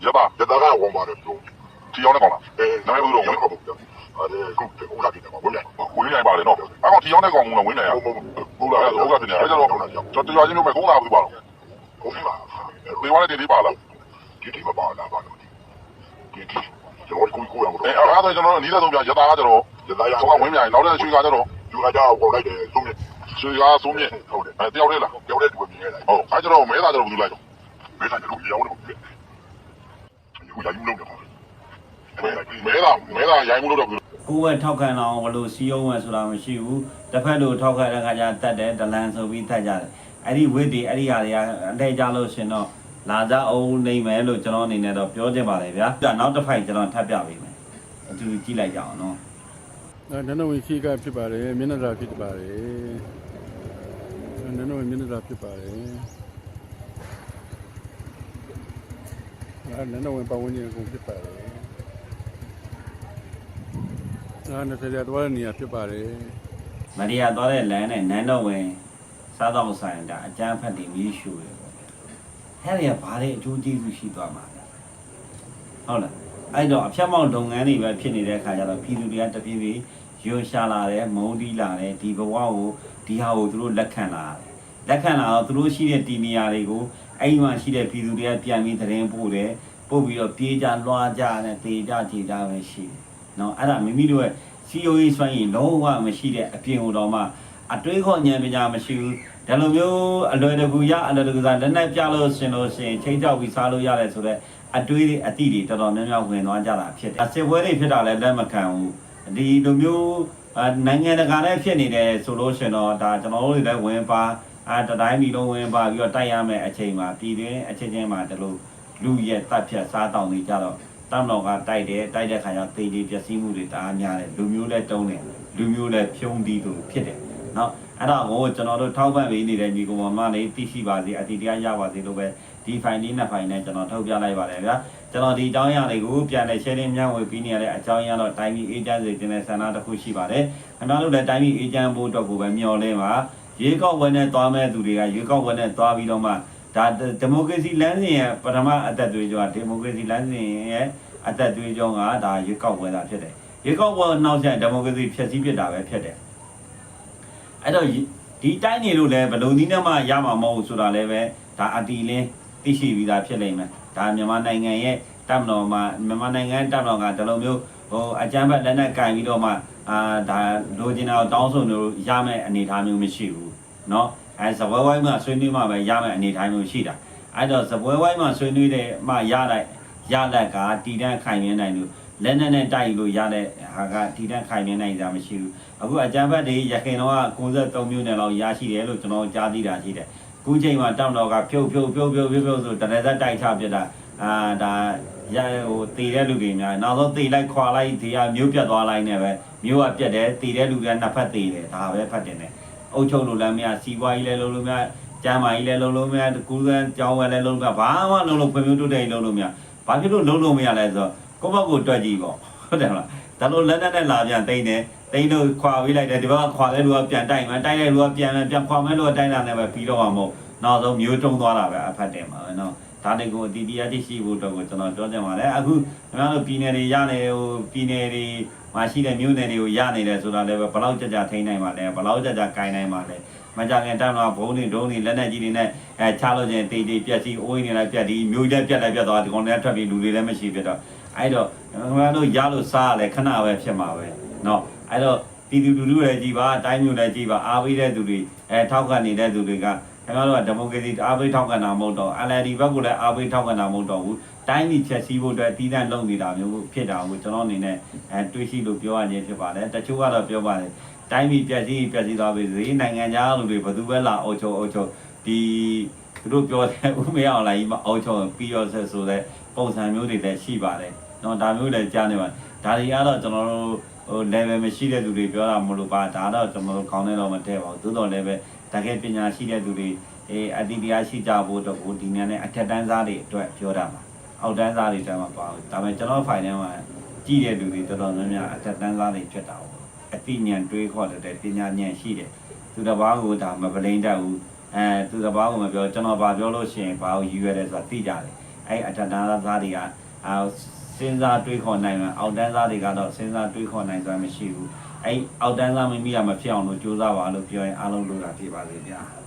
ရပါရတာကဝန်ပါတယ်ပြောထီအောင်နဲ့ကောင်းလားအဲနားဘူးတော့ရောက်ပါဘူးအဲခုခုလာပြီတော့ဘုံလိုက်ဝင်နိုင်ပါလေနော်အဲ့ကောင်ထီအောင်နဲ့ကောင်းမှုတော့ဝင်နိုင်ရဘုံဘုံဘူးလားအဲ့ဒါဟုတ်ကဲ့တင်တယ်အဲ့တော့ကျွန်တော်တရားချင်းမျိုးပဲကုန်းလာဘူးပါတော့ဘုံပါဒီဝါနဲ့တေးလေးပါလားဒီဒီမပါလာပါတော့ဒီဒီ ကျွန်တော်ကိုကိုရအောင်အဲအဲ့ဒါဆိုကျွန်တော်နီးတဲ့ဆုံးပြရတာကကျတော့ရတာရဟိုကဝင်မြိုင်နောက်တဲ့ရွှေကကျတော့ယူလာကြအောင်လိုက်တယ်သုံးမြရွှေကဆိုးမြင့်ဟုတ်တယ်အဲတယောက်လေးလားကြောက်တဲ့သူမြင်ခဲ့တယ်ဟုတ်အဲ့ကျတော့မဲသားကျတော့ဘူးလိုက်တော့မဲဆိုင်တို့ရောင်းတော့ပြည့်ယူလာယူလို့တော့မဲသားမဲသားရိုင်းမှုလို့တော့ဘူးကိုယ်ကထောက်ခံအောင်ဘလို့စီးအောင်မယ်ဆိုတာမရှိဘူးတစ်ဖက်လိုထောက်ခံတဲ့ခါကျတတ်တယ်ဒလန်ဆိုပြီးတတ်ကြတယ်အဲ့ဒီဝိတ်တွေအဲ့ဒီဟာတွေကအထက်ကြလို့ရှင်တော့ လာကြအောင်နေမယ်လို့ကျွန်တော်အနေနဲ့တော့ပြောချင်ပါတယ်ဗျာနောက်တစ်ဖိုက်ကျွန်တော်ထပ်ပြပေးမယ်အတူတူကြည့်လိုက်ကြအောင်နော်အဲနန္ဒဝင်ရှိကဖြစ်ပါတယ်မျက်နှာသာဖြစ်ပါတယ်အဲနန္ဒဝင်မျက်နှာသာဖြစ်ပါတယ်အဲနန္ဒဝင်ပတ်ဝန်းကျင်အကုန်ဖြစ်ပါတယ်အဲနှစ်ထပ်သွားတဲ့နေရာဖြစ်ပါတယ်မရိယာသွားတဲ့လမ်းနဲ့နန်းတော်ဝင်စားတော့ဆိုင်တာအကျန်းဖတ်တွေမီးရှူတယ်ပေါ့ဗျာ အဲ့ဒီကဘာတွေအကျိုးကျေးဇူးရှိသွားမှာလဲဟုတ်လားအဲ့တော့အဖြတ်မောက်လုပ်ငန်းတွေပဲဖြစ်နေတဲ့အခါကျတော့ပြည်သူတွေကတပြေးပြေးရွှေရှာလာတယ်မုန်းတီးလာတယ်ဒီဘဝကိုဒီဟာကိုသူတို့လက်ခံလာတယ်လက်ခံလာတော့သူတို့ရှိတဲ့တီနေရာတွေကိုအဲ့ဒီမှာရှိတဲ့ပြည်သူတွေကပြန်ပြီးသတင်းပို့တယ်ပို့ပြီးတော့ပြေးကြလွှားကြနဲ့တေကြကြည်ကြပဲရှိတယ်နော်အဲ့ဒါမိမိတို့ရဲ့ COE စွမ်းရည်လုံးဝမရှိတဲ့အပြင်ဟိုတော့မှအတွေးခေါ်ဉာဏ်ပညာမရှိဘူး ဒီလိုမျိုးအလွယ်တကူရအလွယ်တကူစားလက်နဲ့ပြလို့ရှင်လို့ရှင်ချိန်ကြောက်ပြီးစားလို့ရတယ်ဆိုတော့အတွေးတွေအတိတွေတော်တော်များများဝင်သွားကြတာဖြစ်တယ်။စစ်ပွဲတွေဖြစ်တာလည်းလက်မခံဘူး။ဒီလိုမျိုးနိုင်ငံတကာလည်းဖြစ်နေတယ်ဆိုလို့ရှင်တော့ဒါကျွန်တော်တို့တွေလည်းဝင်ပါအဲတတိုင်းပြည်လုံးဝင်ပါပြီးတော့တိုက်ရမယ်အချိန်မှာပြည်တွင်းအချင်းချင်းမှာဒီလိုလူရဲ့တပ်ဖြတ်စားတောင်းနေကြတော့တမ်တော်ကတိုက်တယ်တိုက်တဲ့ခါကျသေဒီပျက်စီးမှုတွေတအားများတယ်လူမျိုးလည်းတုံးတယ်လူမျိုးလည်းဖြုံးပြီးသူဖြစ်တယ်။နော် အဲ့ဒါကိုကျွန်တော်တို့ထောက်ပံ့ပေးနေတဲ့ညီကောင်မလေးသိရှိပါစေအတိတရားရပါစေလို့ပဲဒီဖိုင်လေးနှစ်ဖိုင်နဲ့ကျွန်တော်ထုတ်ပြလိုက်ပါတယ်ဗျာကျွန်တော်ဒီအကြောင်းအရာတွေကိုပြန်လည် share မျှဝေပေးနေရတဲ့အကြောင်းအရာတော့တိုင်းပြည်အေဂျင့်စီတင်တဲ့ဆန္ဒတစ်ခုရှိပါတယ်ခင်ဗျားတို့လည်းတိုင်းပြည်အေဂျင့်ဖို့အတွက်ကိုပဲမျှော်လင့်ပါရေကောက်ဝဲနဲ့သွားမဲ့သူတွေကရေကောက်ဝဲနဲ့သွားပြီးတော့မှဒါဒီမိုကရေစီလမ်းစဉ်ရဲ့ပထမအသက်သွေးကြောဒီမိုကရေစီလမ်းစဉ်ရဲ့အသက်သွေးကြောင်းကဒါရွေးကောက်ပွဲတာဖြစ်တယ်ရွေးကောက်ပွဲနောက်ဆက်ဒီမိုကရေစီဖြည့်ဆည်းပြစ်တာပဲဖြစ်တယ် အဲ့တော့ဒီတိုင်းနေလို့လည်းဘလုံသီးနဲ့မှရမှာမဟုတ်ဘူးဆိုတာလည်းပဲဒါအတီလင်းသိရှိပြီးသားဖြစ်လိမ့်မယ်ဒါမြန်မာနိုင်ငံရဲ့တပ်မတော်မှာမြန်မာနိုင်ငံတပ်မတော်ကဒီလိုမျိုးဟိုအကြမ်းဖက်လက်နက်ကင်ပြီးတော့မှအာဒါလိုချင်တာကိုတောင်းဆိုလို့ရမယ့်အနေအထားမျိုးမရှိဘူးเนาะအဲစပွဲဝိုင်းမှာဆွေးနွေးမှပဲရမယ့်အနေအထားမျိုးရှိတာအဲ့တော့စပွဲဝိုင်းမှာဆွေးနွေးတဲ့မှရတဲ့ ရလက်ကတီတန်းခိုင်မြဲနိုင်လို့ လက်နဲ့နဲ့တိုက်လို့ရတဲ့ဟာကတီတန်းခိုင်မြဲနိုင်ကြမရှိဘူးအခုအကြံဖတ်တွေရခင်တော့93မျိုးနဲ့လောက်ရရှိတယ်လို့ကျွန်တော်ကြားသိတာရှိတယ်ခုချိန်မှာတောင်တော်ကဖြုတ်ဖြုတ်ဖြုတ်ဖြုတ်ဖြုတ်ဖြုတ်ဆိုတရဇက်တိုက်ချပြတာအာဒါရဟိုတည်တဲ့လူတွေများနောက်ဆုံးတည်လိုက်ခွာလိုက်ဒီဟာမျိုးပြတ်သွားလိုက်နေပဲမျိုးကပြတ်တယ်တည်တဲ့လူကနှစ်ဖက်တည်တယ်ဒါပဲဖတ်တယ်နဲ့အုတ်ချုပ်လို့လည်းမရစီပွားကြီးလည်းလုံးလို့မရကျမ်းမာကြီးလည်းလုံးလို့မရကူးစမ်းကြောင်းဝဲလည်းလုံးလို့မရဘာမှလုံးလို့ဖွံ့ဖြိုးတိုးတက်ကြီးလုံးလို့မရဘာဖြစ်လို့လုံးလုံးမရလဲဆိုတော့ ကိုယ့်ဘက်ကိုတွက်ကြည့်ပေါ့ဟုတ်တယ်မလားဒါလို့လက်နဲ့နဲ့လာပြန်တိမ့်တယ်တိမ့်လို့ခွာပေးလိုက်တယ်ဒီဘက်ကခွာတဲ့လူကပြန်တိုက်မှတိုက်တဲ့လူကပြန်ပြန်ခွာမဲ့လူကတိုက်တာနဲ့ပဲပြီးတော့မှာမဟုတ်နောက်ဆုံးမျိုးတုံးသွားတာပဲအဖတ်တယ်မှာပဲနော်ဒါတွေကိုအတီးတရားတိရှိဖို့အတွက်ကိုကျွန်တော်ပြောချင်ပါတယ်အခုကျွန်တော်တို့ပြည်နယ်တွေရနေဟိုပြည်နယ်တွေမှာရှိတဲ့မြို့နယ်တွေကိုရနေတယ်ဆိုတာလည်းပဲဘယ်လောက်ကြကြထိန်းနိုင်ပါလဲဘယ်လောက်ကြကြကင်နိုင်ပါလဲမကြခင်တန်းတော့ဘုံတွေဒုံးတွေလက်နဲ့ကြီးတွေနဲ့အဲချလို့ချင်းတေးတေးပြက်စီအိုးနေလိုက်ပြက်ဒီမျိုးလည်းပြက်လိုက်ပြက်သွားဒီကောင်လည်းထွက်ပြီးလူတွေလည်းမရှိပြတော့ အဲ့တော့ကျွန်တော်တို့ရလို့စားရလဲခဏပဲဖြစ်မှာပဲเนาะအဲ့တော့ပြည်သူလူထုလည်းကြည်ပါအတိုင်းမျိုးလည်းကြည်ပါအားပေးတဲ့သူတွေအဲထောက်ခံနေတဲ့သူတွေကကျွန်တော်တို့ကဒီမိုကရေစီအားပေးထောက်ခံတာမဟုတ်တော့ LND ဘက်ကလည်းအားပေးထောက်ခံတာမဟုတ်တော့ဘူးတိုင်းပြည်ချက်စီးဖို့အတွက်တည်တံ့လုပ်နေတာမျိုးဖြစ်တာကိုကျွန်တော်အနေနဲ့အဲတွေးရှိလို့ပြောရခြင်းဖြစ်ပါတယ်တချို့ကတော့ပြောပါတယ် တိုင်းပြည်ပြည့်စည်ပြည့်စည်သွားပြီစေနိုင်ငံခြားလူတွေဘယ်သူပဲလာအုပ်ချုပ်အုပ်ချုပ်ဒီသူတို့ပြောတဲ့ဥမေအောင်လာကြီးမအုပ်ချုပ်ပြီးရောဆက်ဆိုတဲ့ပုံစံမျိုးတွေလည်းရှိပါတယ် နော်ဒါမျိုးလည်းကြားနေပါဒါတွေကတော့ကျွန်တော်တို့ဟို level မရှိတဲ့သူတွေပြောတာမလို့ပါဒါတော့ကျွန်တော်တို့ခေါင်းထဲတော့မထည့်ပါဘူးသို့တော်လည်းပဲတကယ်ပညာရှိတဲ့သူတွေအဲအတိတရားရှိကြဖို့တော့ကိုဒီညနဲ့အထက်တန်းစားတွေအတွက်ပြောတာပါအောက်တန်းစားတွေတမ်းမပါဘူးဒါပေမဲ့ကျွန်တော်ဖိုင်ထဲမှာကြည့်တဲ့လူတွေတော်တော်များများအထက်တန်းစားတွေဖြစ်တာပေါ့အတိညာတွေးခေါ်တဲ့ပညာဉာဏ်ရှိတယ်သူတစ်ပါးကိုဒါမပလိမ့်တတ်ဘူးအဲသူတစ်ပါးကိုမပြောကျွန်တော်ဘာပြောလို့ရှိရင်ဘာကိုရည်ရွယ်လဲဆိုတာသိကြတယ်အဲအထက်တန်းစားတွေကအာ စဉ်းစားတွေးခေါ်နိုင်မှာအောက်တန်းသားတွေကတော့စဉ်းစားတွေးခေါ်နိုင်စွမ်းမရှိဘူးအဲအောက်တန်းသားမိမိကမဖြစ်အောင်လို့ကြိုးစားပါလို့ပြောရင်အားလုံးလို့တာဖြစ်ပါစေဗျာ